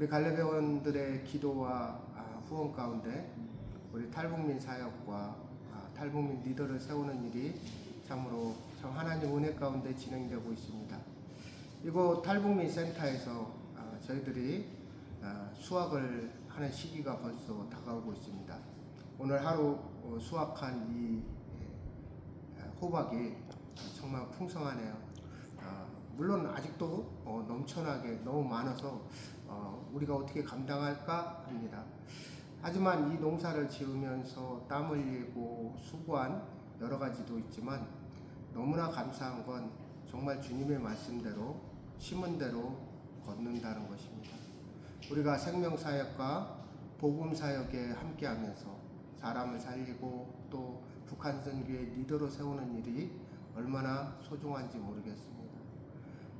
여러분들의 기도와 아, 후원 가운데 우리 탈북민 사역과 아, 탈북민 리더를 세우는 일이 참으로 참 하나님 은혜 가운데 진행되고 있습니다. 이곳 탈북민 센터에서 아, 저희들이 아, 수확을 하는 시기가 벌써 다가오고 있습니다. 오늘 하루 어, 수확한 이 예, 호박이 정말 풍성하네요. 아, 물론 아직도 어, 넘쳐나게 너무 많아서 어, 우리가 어떻게 감당할까 합니다. 하지만 이 농사를 지으면서 땀 흘리고 수고한 여러 가지도 있지만 너무나 감사한 건 정말 주님의 말씀대로 심은 대로 걷는다는 것입니다. 우리가 생명 사역과 복음 사역에 함께 하면서 사람을 살리고 또 북한 선교의 리더로 세우는 일이 얼마나 소중한지 모르겠습니다.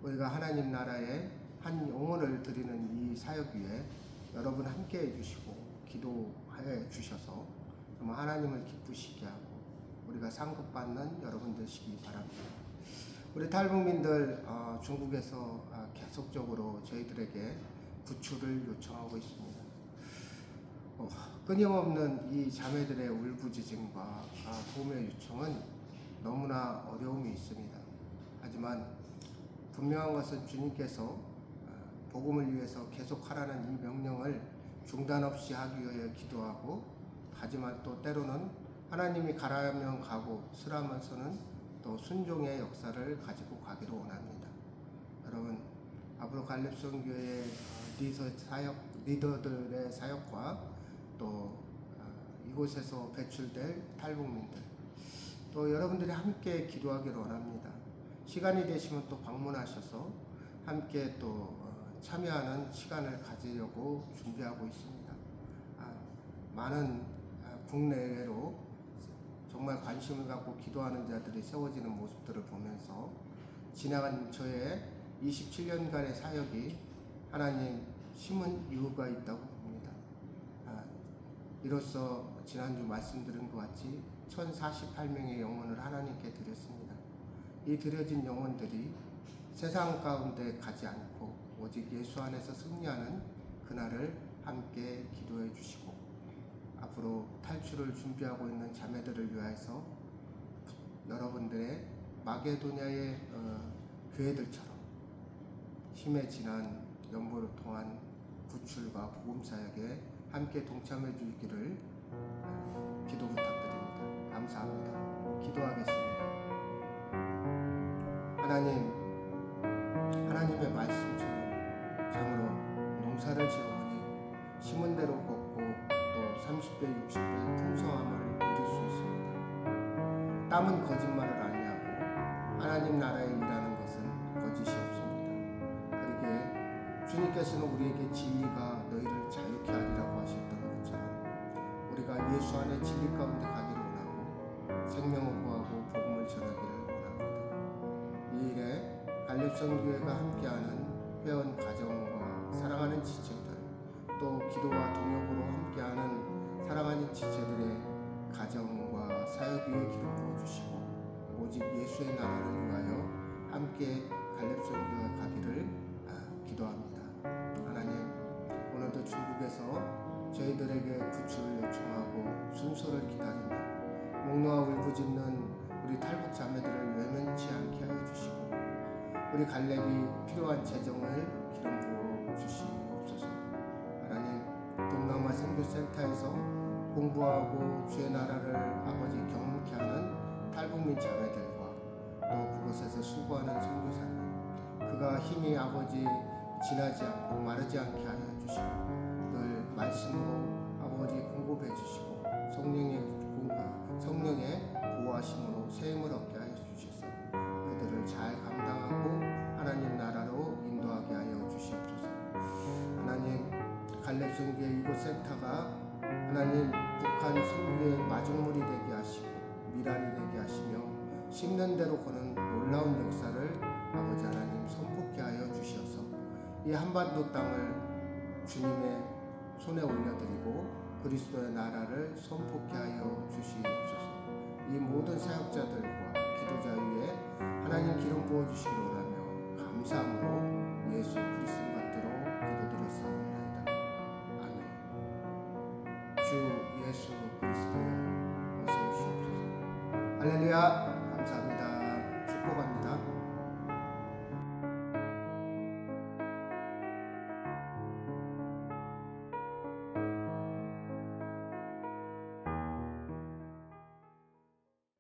우리가 하나님 나라에 한 영혼을 드리는 이 사역 위에 여러분 함께 해주시고 기도해 주셔서 정말 하나님을 기쁘시게 하고 우리가 상급받는 여러분 되시기 바랍니다. 우리 탈북민들 어, 중국에서 아, 계속적으로 저희들에게 구출을 요청하고 있습니다. 어, 끊임없는 이 자매들의 울부짖음과 아, 도움의 요청은 너무나 어려움이 있습니다. 하지만 분명한 것은 주님께서 어, 복음을 위해서 계속하라는 이 명령을 중단 없이 하기 위해 기도하고 하지만 또 때로는 하나님이 가라면 가고 쓰라면서는 또 순종의 역사를 가지고 가기를 원합니다. 여러분 앞으로 갈렙성교회 리더 사역 리더들의 사역과 또 어, 이곳에서 배출될 탈북민들 또 여러분들이 함께 기도하기를 원합니다. 시간이 되시면 또 방문하셔서 함께 또 어, 참여하는 시간을 가지려고 준비하고 있습니다. 아, 많은 아, 국내외로 정말 관심을 갖고 기도하는 자들이 세워지는 모습들을 보면서 지나간 저의 27년간의 사역이 하나님 심은 이유가 있다고 봅니다. 아, 이로써 지난주 말씀드린 것 같이 1048명의 영혼을 하나님께 드렸습니다. 이 드려진 영혼들이 세상 가운데 가지 않고 오직 예수 안에서 승리하는 그날을 함께 기도해 주시고 앞으로 탈출을 준비하고 있는 자매들을 위하여서 여러분들의 마게도냐의 어, 교회들처럼 힘에 지난 연보를 통한 구출과 복음 사역에 함께 동참해 주기를 어, 기도 부탁드립니다. 감사합니다. 기도하겠습니다. 하나님, 하나님의 말씀처럼 참으로 농사를 지어보니 심은 대로 걷고 또 30배, 60배 풍성함을 누릴 수 있습니다. 땀은 거짓말을 아니하고 하나님 나라에 일하는 것은 거짓이 없습니다. 그러기에 주님께서는 우리에게 진리가 너희를 자유케 하리라고 하셨던 것처럼 우리가 예수 안에 진리 가운데 가기를 원하고 생명을 구하고 복음을. 이 일에 갈렙성교회가 함께하는 회원 가정과 사랑하는 지체들 또 기도와 동역으로 함께하는 사랑하는 지체들의 가정과 사역 위에 기름 부어주시고 오직 예수의 나라를 위하여 함께 갈렙성교회 가기를 아, 기도합니다. 하나님 오늘도 중국에서 저희들에게 구출을 요청하고 순서를 기다리며 목놓아 울부짖는 우리 탈북 자매들을 외면치 않게 하여 주시고 우리 갈렙이 필요한 재정을 기름 부어 주시옵소서. 하나님 동남아 선교센터에서 공부하고 주의 나라를 아버지 경험케 하는 탈북민 자매들과 또 그곳에서 수고하는 선교사님 그가 힘이 아버지 지나지 않고 마르지 않게 하여 주시고 늘 말씀으로 선교의 이곳 센터가 하나님 북한 선교의 마중물이 되게 하시고 미랄이 되게 하시며 심는 대로 거는 놀라운 역사를 아버지 하나님 선포케 하여 주셔서 이 한반도 땅을 주님의 손에 올려드리고 그리스도의 나라를 선포케 하여 주시옵소서. 이 모든 사역자들과 기도자 위에 하나님 기름 부어 주시기 원하며 감사함으로 할렐루야.